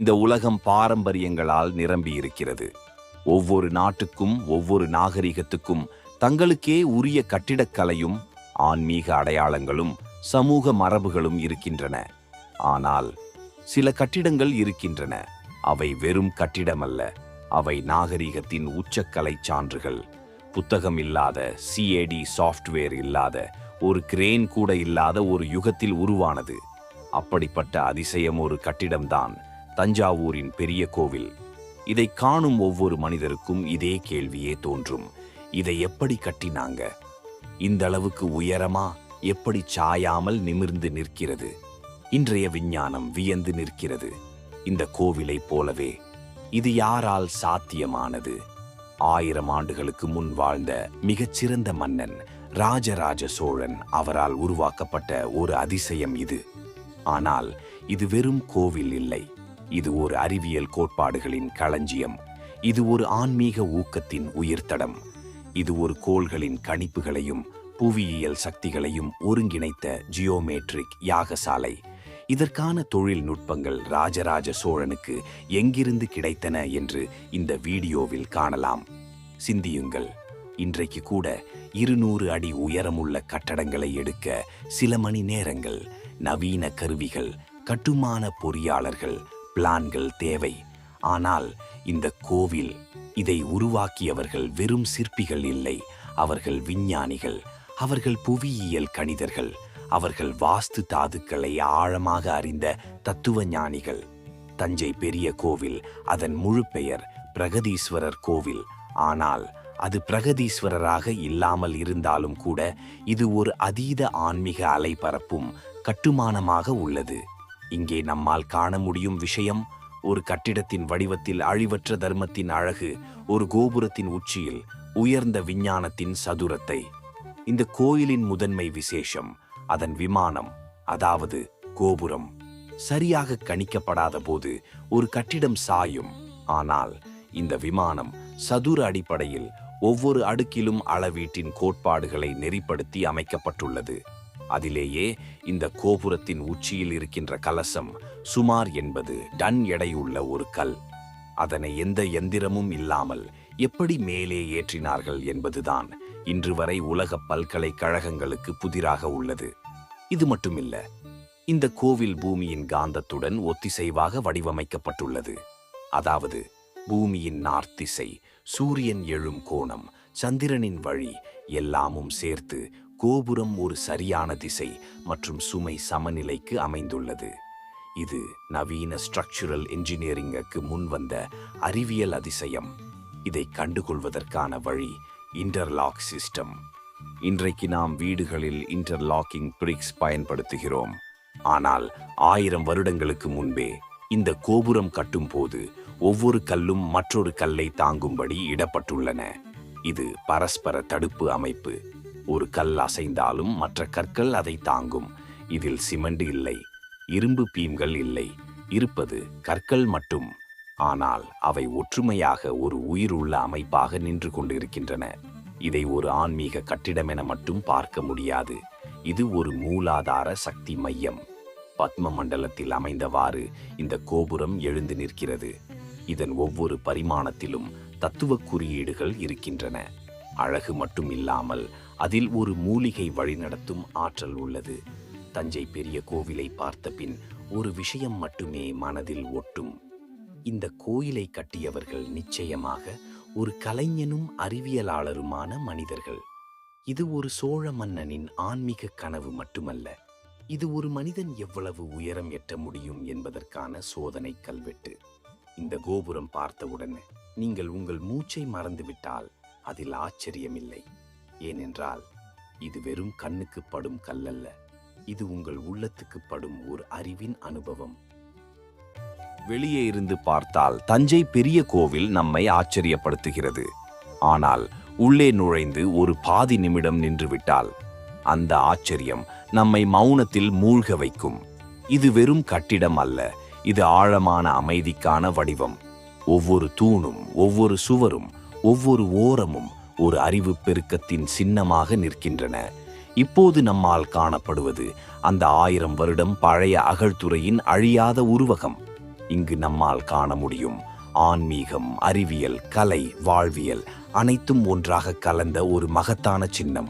இந்த உலகம் பாரம்பரியங்களால் நிரம்பி இருக்கிறது ஒவ்வொரு நாட்டுக்கும் ஒவ்வொரு நாகரிகத்துக்கும் தங்களுக்கே உரிய கட்டிடக்கலையும் ஆன்மீக அடையாளங்களும் சமூக மரபுகளும் இருக்கின்றன. ஆனால் சில கட்டிடங்கள் இருக்கின்றன. அவை வெறும் கட்டிடமல்ல. அவை நாகரிகத்தின் உச்சக்கலை சான்றுகள். புத்தகம் இல்லாத சிஏடி சாஃப்ட்வேர் இல்லாத ஒரு கிரேன் கூட இல்லாத ஒரு யுகத்தில் உருவானது. அப்படிப்பட்ட அதிசயம் ஒரு கட்டிடம்தான். தஞ்சாவூரின் பெரிய கோவில். இதை காணும் ஒவ்வொரு மனிதருக்கும் இதே கேள்வியே தோன்றும். இதை எப்படி கட்டினாங்க? இந்த அளவுக்கு உயரமா எப்படி சாயாமல் நிமிர்ந்து நிற்கிறது? இன்றைய விஞ்ஞானம் வியந்து நிற்கிறது. இந்த கோவிலைப் போலவே இது யாரால் சாத்தியமானது? ஆயிரம் ஆண்டுகளுக்கு முன் வாழ்ந்த மிகச்சிறந்த மன்னன் ராஜராஜ சோழன் அவரால் உருவாக்கப்பட்ட ஒரு அதிசயம் இது. ஆனால் இது வெறும் கோவில் இல்லை. இது ஒரு அறிவியல் கோட்பாடுகளின் களஞ்சியம். இது ஒரு ஆன்மீக ஊக்கத்தின் உயிர்த்தடம். இது ஒரு கோள்களின் கணிப்புகளையும் புவியியல் சக்திகளையும் ஒருங்கிணைத்த ஜியோமேட்ரிக் யாகசாலை. இதற்கான தொழில்நுட்பங்கள் ராஜராஜ சோழனுக்கு எங்கிருந்து கிடைத்தன என்று இந்த வீடியோவில் காணலாம். சிந்தியுங்கள். இன்றைக்கு கூட இருநூறு அடி உயரமுள்ள கட்டடங்களை எடுக்க சில மணி நேரங்கள் நவீன கருவிகள் கட்டுமான பொறியாளர்கள் பிளான்கள் தேவை. ஆனால் இந்த கோவில் இதை உருவாக்கியவர்கள் வெறும் சிற்பிகள் இல்லை. அவர்கள் விஞ்ஞானிகள் அவர்கள் புவியியல் கணிதர்கள் அவர்கள் வாஸ்து தாதுக்களை ஆழமாக அறிந்த தத்துவ ஞானிகள் தஞ்சை பெரிய கோவில் அதன் முழு பெயர் பிரகதீஸ்வரர் கோவில். ஆனால் அது பிரகதீஸ்வரராக இல்லாமல் இருந்தாலும் கூட இது ஒரு அதீத ஆன்மீக அலைபரப்பும் கட்டுமானமாக உள்ளது. இங்கே நம்மால் காண முடியும் விஷயம் ஒரு கட்டிடத்தின் வடிவத்தில் அழிவற்ற தர்மத்தின் அழகு ஒரு கோபுரத்தின் உச்சியில் உயர்ந்த விஞ்ஞானத்தின் சதுரத்தை. இந்த கோயிலின் முதன்மை விசேஷம் அதன் விமானம் அதாவது கோபுரம். சரியாக கணிக்கப்படாத போது ஒரு கட்டிடம் சாயும் ஆனால் இந்த விமானம் சதுர அடிப்படையில் ஒவ்வொரு அடுக்கிலும் அளவீட்டின் கோட்பாடுகளை நெறிப்படுத்தி அமைக்கப்பட்டுள்ளது. அதிலேயே இந்த கோபுரத்தின் உச்சியில் இருக்கின்ற கலசம் சுமார் என்பது டன் எடையுள்ள ஒரு கல். அதனை எந்த எந்திரமும் இல்லாமல் எப்படி மேலே ஏற்றினார்கள் என்பதுதான் இன்று வரை உலக பல்கலைக்கழகங்களுக்கு புதிராக உள்ளது. இது மட்டுமில்ல இந்த கோவில் பூமியின் காந்தத்துடன் ஒத்திசைவாக வடிவமைக்கப்பட்டுள்ளது. அதாவது பூமியின் நார்த்திசை சூரியன் எழும் கோணம் சந்திரனின் வழி எல்லாமும் சேர்த்து கோபுரம் ஒரு சரியான திசை மற்றும் சுமை சமநிலைக்கு அமைந்துள்ளது. இது நவீன ஸ்ட்ரக்சுரல் என்ஜினியரிங்குக்கு முன்வந்த அறிவியல் அதிசயம். இதை கண்டுகொள்வதற்கான வழி இன்டர்லாக் சிஸ்டம் இன்றைக்கு நாம் வீடுகளில் இன்டர்லாக்கிங் பிரிக்ஸ் பயன்படுத்துகிறோம். ஆனால் ஆயிரம் வருடங்களுக்கு முன்பே இந்த கோபுரம் கட்டும்போது ஒவ்வொரு கல்லும் மற்றொரு கல்லை தாங்கும்படி இடப்பட்டுள்ளன. இது பரஸ்பர தடுப்பு அமைப்பு. ஒரு கல் அசைந்தாலும் மற்ற கற்கள் அதை தாங்கும். இதில் சிமெண்ட் இல்லை இரும்பு பீம்கள் இல்லை. இருப்பது கற்கள் மட்டும். ஆனால் அவை ஒற்றுமையாக ஒரு உயிருள்ள அமைப்பாக நின்று கொண்டிருக்கின்றன. இதை ஒரு ஆன்மீக கட்டிடம் என மட்டும் பார்க்க முடியாது. இது ஒரு மூலாதார சக்தி மையம். பத்ம மண்டலத்தில் அமைந்தவாறு இந்த கோபுரம் எழுந்து நிற்கிறது. இதன் ஒவ்வொரு பரிமாணத்திலும் தத்துவ குறியீடுகள் இருக்கின்றன. அழகு மட்டும் இல்லாமல் அதில் ஒரு மூலிகை வழிநடத்தும் ஆற்றல் உள்ளது. தஞ்சை பெரிய கோவிலை பார்த்த பின் ஒரு விஷயம் மட்டுமே மனதில் ஒட்டும். இந்த கோயிலை கட்டியவர்கள் நிச்சயமாக ஒரு கலைஞனும் அறிவியலாளருமான மனிதர்கள். இது ஒரு சோழ மன்னனின் ஆன்மீக கனவு மட்டுமல்ல இது ஒரு மனிதன் எவ்வளவு உயரம் எட்ட முடியும் என்பதற்கான சோதனை கல்வெட்டு. இந்த கோபுரம் பார்த்தவுடன் நீங்கள் உங்கள் மூச்சை மறந்துவிட்டால் அதில் ஆச்சரியமில்லை. ஏனென்றால் இது வெறும் கண்ணுக்கு படும் கல்லல்ல இது உங்கள் உள்ளத்துக்கு படும் ஒரு அறிவின் அனுபவம். வெளியே இருந்து பார்த்தால் தஞ்சை பெரிய கோவில் நம்மை ஆச்சரியப்படுத்துகிறது. ஆனால் உள்ளே நுழைந்து ஒரு பாதி நிமிடம் நின்றுவிட்டால் அந்த ஆச்சரியம் நம்மை மௌனத்தில் மூழ்க வைக்கும். இது வெறும் கட்டிடம் அல்ல இது ஆழமான அமைதிக்கான வடிவம். ஒவ்வொரு தூணும் ஒவ்வொரு சுவரும் ஒவ்வொரு ஓரமும் ஒரு அறிவு பெருக்கத்தின் சின்னமாக நிற்கின்றன. இப்போது நம்மால் காணப்படுவது அந்த ஆயிரம் வருடம் பழைய அகழ்துறையின் அழியாத உருவகம். இங்கு நம்மால் காண முடியும் ஆன்மீகம் அறிவியல் கலை வாழ்வியல் அனைத்தும் ஒன்றாக கலந்த ஒரு மகத்தான சின்னம்.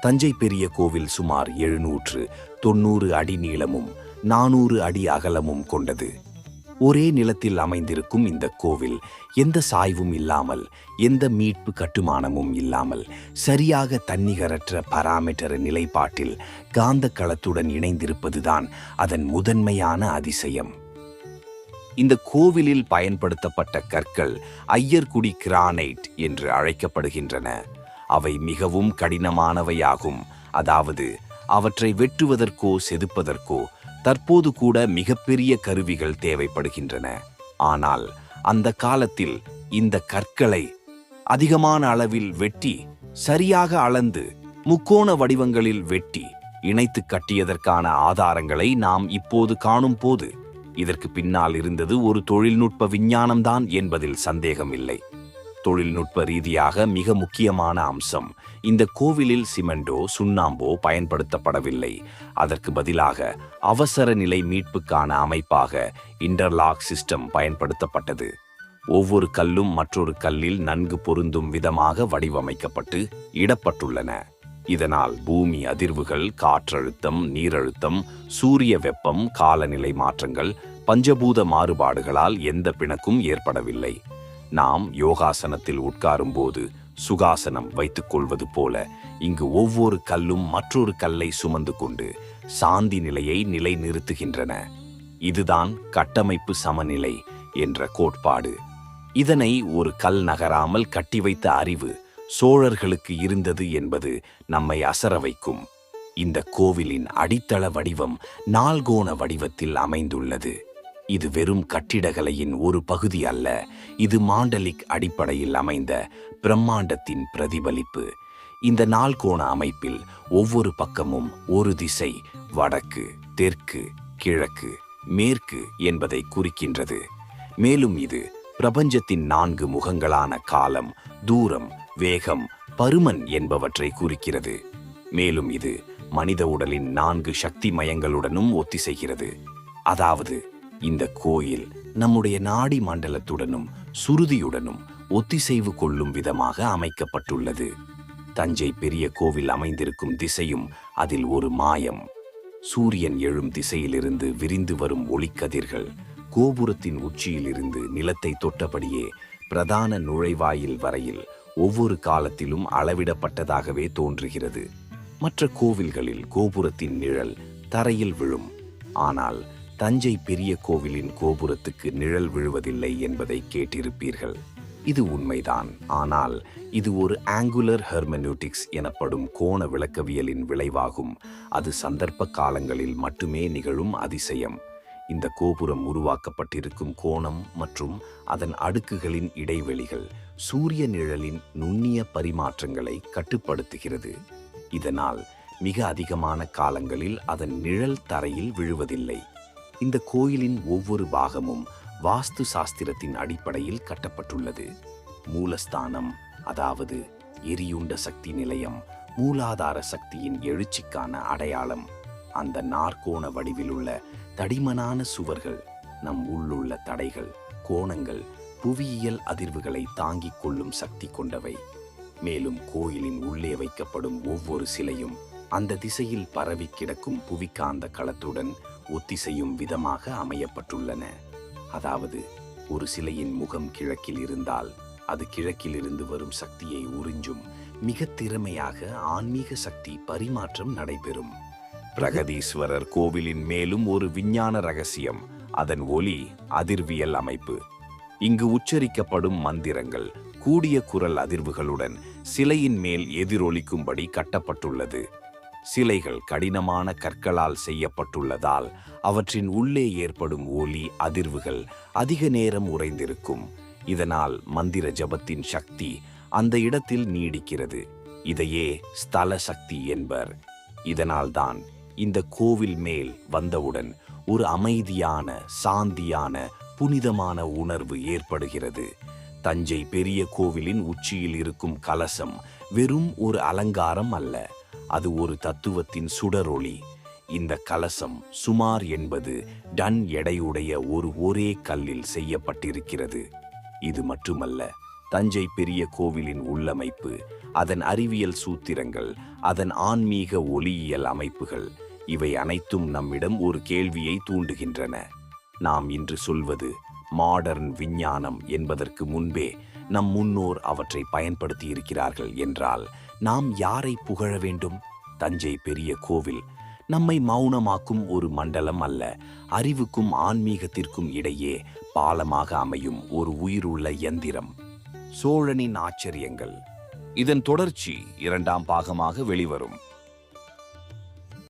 தஞ்சை பெரிய கோவில் சுமார் எழுநூற்று தொண்ணூறு அடி நீளமும் நானூறு அடி அகலமும் கொண்டது. ஒரே நிலத்தில் அமைந்திருக்கும் இந்த கோவில் எந்த சாய்வும் இல்லாமல் எந்த மீட்பு கட்டுமானமும் இல்லாமல் சரியாக தன்னிகரற்ற பராமீட்டர் நிலைப்பாட்டில் காந்த களத்துடன் இணைந்திருப்பதுதான் அதன் முதன்மையான அதிசயம். இந்த கோவிலில் பயன்படுத்தப்பட்ட கற்கள் ஐயர்குடி கிரானைட் என்று அழைக்கப்படுகின்றன. அவை மிகவும் கடினமானவையாகும். அதாவது அவற்றை வெட்டுவதற்கோ செதுப்பதற்கோ தற்போது கூட மிகப்பெரிய கருவிகள் தேவைப்படுகின்றன. ஆனால் அந்த காலத்தில் இந்த கற்களை அதிகமான அளவில் வெட்டி சரியாக அளந்து முக்கோண வடிவங்களில் வெட்டி இணைத்து கட்டியதற்கான ஆதாரங்களை நாம் இப்போது காணும் போது இதற்கு பின்னால் இருந்தது ஒரு தொழில்நுட்ப விஞ்ஞானம்தான் என்பதில் சந்தேகமில்லை. தொழில்நுட்ப ரீதியாக மிக முக்கியமான அம்சம். இந்த கோவிலில் சிமெண்டோ சுண்ணாம்போ பயன்படுத்தப்படவில்லை. அதற்கு பதிலாக அவசர நிலை மீட்புக்கான அமைப்பாக இன்டர்லாக் சிஸ்டம் பயன்படுத்தப்பட்டது. ஒவ்வொரு கல்லும் மற்றொரு கல்லில் நன்கு பொருந்தும் விதமாக வடிவமைக்கப்பட்டு இடப்பட்டுள்ளன. இதனால் பூமி அதிர்வுகள் காற்றழுத்தம் நீரழுத்தம் சூரிய வெப்பம் காலநிலை மாற்றங்கள் பஞ்சபூத மாறுபாடுகளால் எந்த பிணக்கும் ஏற்படவில்லை. நாம் யோகாசனத்தில் உட்காரும்போது சுகாசனம் வைத்துக் கொள்வது போல இங்கு ஒவ்வொரு கல்லும் மற்றொரு கல்லை சுமந்து கொண்டு சாந்தி நிலையை நிலைநிறுத்துகின்றன. இதுதான் கட்டமைப்பு சமநிலை என்ற கோட்பாடு. இதனை ஒரு கல் நகராமல் கட்டி வைத்த அறிவு சோழர்களுக்கு இருந்தது என்பது நம்மை அசர வைக்கும். இந்த கோவிலின் அடித்தள வடிவம் நால்கோண வடிவத்தில் அமைந்துள்ளது. இது வெறும் கட்டிடகலையின் ஒரு பகுதி அல்ல இது மாண்டலிக் அடிப்படையில் அமைந்த பிரம்மாண்டத்தின் பிரதிபலிப்பு. இந்த நால்கோண அமைப்பில் ஒவ்வொரு பக்கமும் ஒரு திசை வடக்கு தெற்கு கிழக்கு மேற்கு என்பதை குறிக்கின்றது. மேலும் இது பிரபஞ்சத்தின் நான்கு முகங்களான காலம் தூரம் வேகம் பருமன் என்பவற்றை குறிக்கிறது. மேலும் இது மனித உடலின் நான்கு சக்தி மயங்களுடனும் ஒத்திசைகிறது. அதாவது இந்த கோயில் நம்முடைய நாடி மண்டலத்துடனும் சுருதியுடனும் ஒத்திசைவு கொள்ளும் விதமாக அமைக்கப்பட்டுள்ளது. தஞ்சை பெரிய கோவில் அமைந்திருக்கும் திசையும் அதில் ஒரு மாயம். சூரியன் எழும் திசையிலிருந்து விரிந்து வரும் ஒளிக்கதிர்கள் கோபுரத்தின் உச்சியிலிருந்து நிலத்தை தொட்டபடியே பிரதான நுழைவாயில் வரையில் ஒவ்வொரு காலத்திலும் அளவிடப்பட்டதாகவே தோன்றுகிறது. மற்ற கோவில்களில் கோபுரத்தின் நிழல் தரையில் விழும். ஆனால் தஞ்சை பெரிய கோவிலின் கோபுரத்துக்கு நிழல் விழுவதில்லை என்பதை கேட்டிருப்பீர்கள். இது உண்மைதான். ஆனால் இது ஒரு ஆங்குலர் ஹெர்மனூட்டிக்ஸ் எனப்படும் கோண விளக்கவியலின் விளைவாகும். அது சந்தர்ப்ப காலங்களில் மட்டுமே நிகழும் அதிசயம். இந்த கோபுரம் உருவாக்கப்பட்டிருக்கும் கோணம் மற்றும் அதன் அடுக்குகளின் இடைவெளிகள் சூரிய நிழலின் நுண்ணிய பரிமாற்றங்களை கட்டுப்படுத்துகிறது. இதனால் மிக அதிகமான காலங்களில் அதன் நிழல் தரையில் விழுவதில்லை. இந்த கோயிலின் ஒவ்வொரு பாகமும் வாஸ்து சாஸ்திரத்தின் அடிப்படையில் கட்டப்பட்டுள்ளது. மூலஸ்தானம் அதாவது எரியுண்ட சக்தி நிலையம் மூலாதார சக்தியின் எழுச்சிக்கான அடையாளம். அந்த நாற்கோண வடிவிலுள்ள தடிமனான சுவர்கள் நம் உள்ளுள்ள தடைகள் கோணங்கள் புவியியல் அதிர்வுகளை தாங்கிக் கொள்ளும் சக்தி கொண்டவை. மேலும் கோயிலின் உள்ளே வைக்கப்படும் ஒவ்வொரு சிலையும் அந்த திசையில் பரவி கிடக்கும் புவிக்காந்த களத்துடன் ஒத்திசையும் விதமாக அமையப்பட்டுள்ளன. அதாவது ஒரு சிலையின் முகம் கிழக்கில் இருந்தால் அது கிழக்கிலிருந்து வரும் சக்தியை உறிஞ்சும் மிக திறமையாக ஆன்மீக சக்தி பரிமாற்றம் நடைபெறும். பிரகதீஸ்வரர் கோவிலின் மேலும் ஒரு விஞ்ஞான ரகசியம் அதன் ஒலி அதிர்வியல் அமைப்பு. இங்கு உச்சரிக்கப்படும் மந்திரங்கள் கூடிய குரல் அதிர்வுகளுடன் சிலையின் மேல் எதிரொலிக்கும்படி கட்டப்பட்டுள்ளது. சிலைகள் கடினமான கற்களால் செய்யப்பட்டுள்ளதால் அவற்றின் உள்ளே ஏற்படும் ஒலி அதிர்வுகள் அதிக நேரம் உறைந்திருக்கும். இதனால் மந்திர ஜபத்தின் சக்தி அந்த இடத்தில் நீடிக்கிறது. இதையே ஸ்தல சக்தி என்பர். இதனால்தான் இந்த கோவில் மேல் வந்தவுடன் ஒரு அமைதியான சாந்தியான புனிதமான உணர்வு ஏற்படுகிறது. தஞ்சை பெரிய கோவிலின் உச்சியில் இருக்கும் கலசம் வெறும் ஒரு அலங்காரம் அல்ல. அது ஒரு தத்துவத்தின் சுடரொளி. இந்த கலசம் சுமார் என்பது டன் எடையுடைய ஒரு ஒரே கல்லில் செய்யப்பட்டிருக்கிறது. இது மட்டுமல்ல தஞ்சை பெரிய கோவிலின் உள்ளமைப்பு அதன் அறிவியல் சூத்திரங்கள் அதன் ஆன்மீக ஒளியியல் அமைப்புகள் இவை அனைத்தும் நம்மிடம் ஒரு கேள்வியை தூண்டுகின்றன. நாம் இன்று சொல்வது மாடர்ன் விஞ்ஞானம் என்பதற்கு முன்பே நம் முன்னோர் அவற்றை பயன்படுத்தி இருக்கிறார்கள் என்றால் நாம் யாரை புகழ வேண்டும்? தஞ்சை பெரிய கோவில் நம்மை மௌனமாக்கும் ஒரு மண்டலம் அல்ல அறிவுக்கும் ஆன்மீகத்திற்கும் இடையே பாலமாக அமையும் ஒரு உயிருள்ள எந்திரம். சோழனின் ஆச்சரியங்கள். இதன் தொடர்ச்சி இரண்டாம் பாகமாக வெளிவரும்.